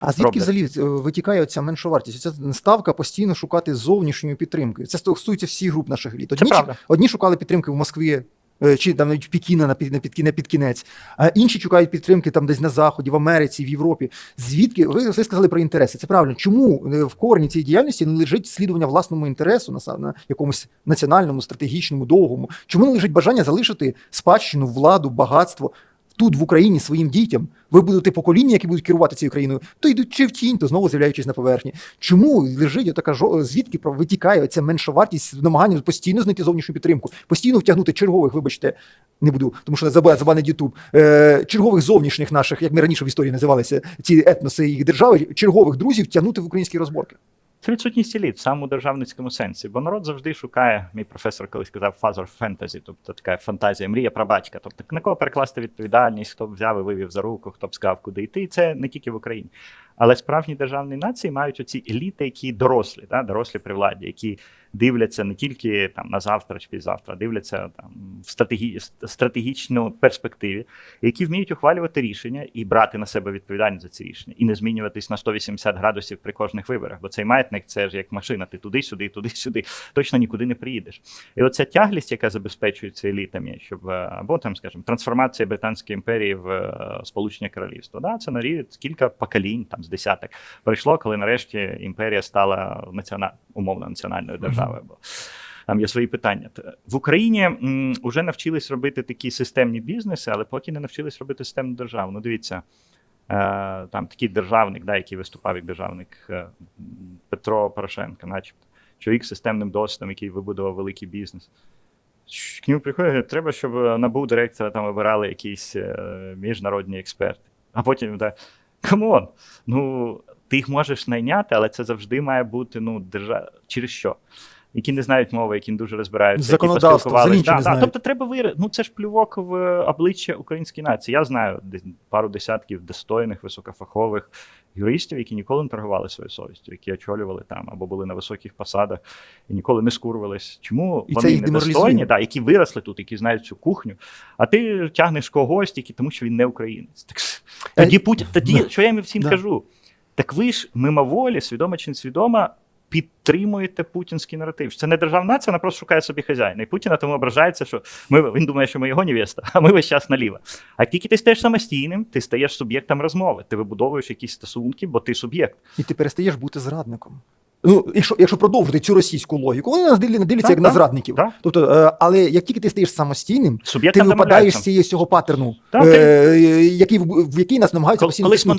А звідки роблять. взагалі е, витікає ця меншовартість? Ця ставка постійно шукати зовнішньої підтримки. Це стосується всіх груп наших еліт. Одні, одні шукали підтримки в Москві. е, Чи там навіть в Пекіна на під, на під, на під кінець, а інші шукають підтримки там десь на заході, в Америці, в Європі. Звідки ви, ви сказали про інтереси? Це правильно. Чому е, в корені цієї діяльності не лежить слідування власному інтересу на, на якомусь національному, стратегічному, довгому? Чому не лежить бажання залишити спадщину, владу, багатство тут в Україні своїм дітям? Ви будете покоління, які будуть керувати цією країною, то йдуть чи в тінь, то знову з'являючись на поверхні. Чому лежить така жо... звідки витікає ця меншовартість намагання постійно знайти зовнішню підтримку, постійно втягнути чергових, вибачте, не буду, тому що забанить Ютуб, е, чергових зовнішніх наших, як ми раніше в історії називалися, ці етноси їх держави, чергових друзів тягнути в українські розборки. Це відсутність еліт в самому державницькому сенсі, бо народ завжди шукає. Мій професор колись казав фазор фентезі, тобто така фантазія, мрія про батька. Тобто на кого перекласти відповідальність, хто б взяв і вивів за руку, хто б сказав, куди йти. І це не тільки в Україні. Але справжні державні нації мають оці еліти, які дорослі, да, дорослі при владі, які дивляться не тільки там на завтра чи післязавтра, дивляться там в стратегі... стратегічну перспективі, які вміють ухвалювати рішення і брати на себе відповідальність за ці рішення, і не змінюватись на 180 градусів при кожних виборах. Бо цей маятник це ж як машина, ти туди-сюди, туди-сюди, точно нікуди не приїдеш. І оця тяглість, яка забезпечується елітами, щоб е, або там, скажімо, трансформація Британської імперії в е, Сполучення Королівство. Да, це на рівні кілька поколінь, там з десяток пройшло, коли нарешті імперія стала націона... умовно національною державою. Бо там є свої питання. В Україні вже навчились робити такі системні бізнеси, але поки не навчились робити системну державу. Ну, дивіться, е, там такий державник, да, який виступав як державник е, Петро Порошенко, начебто, чоловік з системним досвідом, який вибудував великий бізнес. К ньому приходить, треба, щоб набув директора там вибирали якісь е, міжнародні експерти. А потім так, камон, ну ти їх можеш найняти, але це завжди має бути ну, держав... через що? Які не знають мови, які не дуже розбираються, які поспілкувались. Да, да, тобто треба вир... Ну це ж плювок в обличчя української нації. Я знаю пару десятків достойних, високофахових юристів, які ніколи не торгували своєю совістю, які очолювали там або були на високих посадах і ніколи не скурвились. Чому І вони недостойні, да, які виросли тут, які знають цю кухню, а ти тягнеш когось тільки тому, що він не українець. Так тоді Путін, тоді що я їм всім кажу? Так ви ж мимоволі, свідомо чи несвідомо, підтримуєте путінський наратив. Це не державна нація, вона просто шукає собі хазяїна. І Путіна тому ображається, що ми, він думає, що ми його невеста, а ми весь час наліво. А тільки ти стаєш самостійним, ти стаєш суб'єктом розмови, ти вибудовуєш якісь стосунки, бо ти суб'єкт. І ти перестаєш бути зрадником. Ну, якщо, якщо продовжити цю російську логіку, вони нас дивляться, Так, як на зрадників. так. Тобто, е, але як тільки ти стаєш самостійним, ти Суб'єктом випадаєш з цього паттерну, Так, е, який, в, який нас намагаються постійно.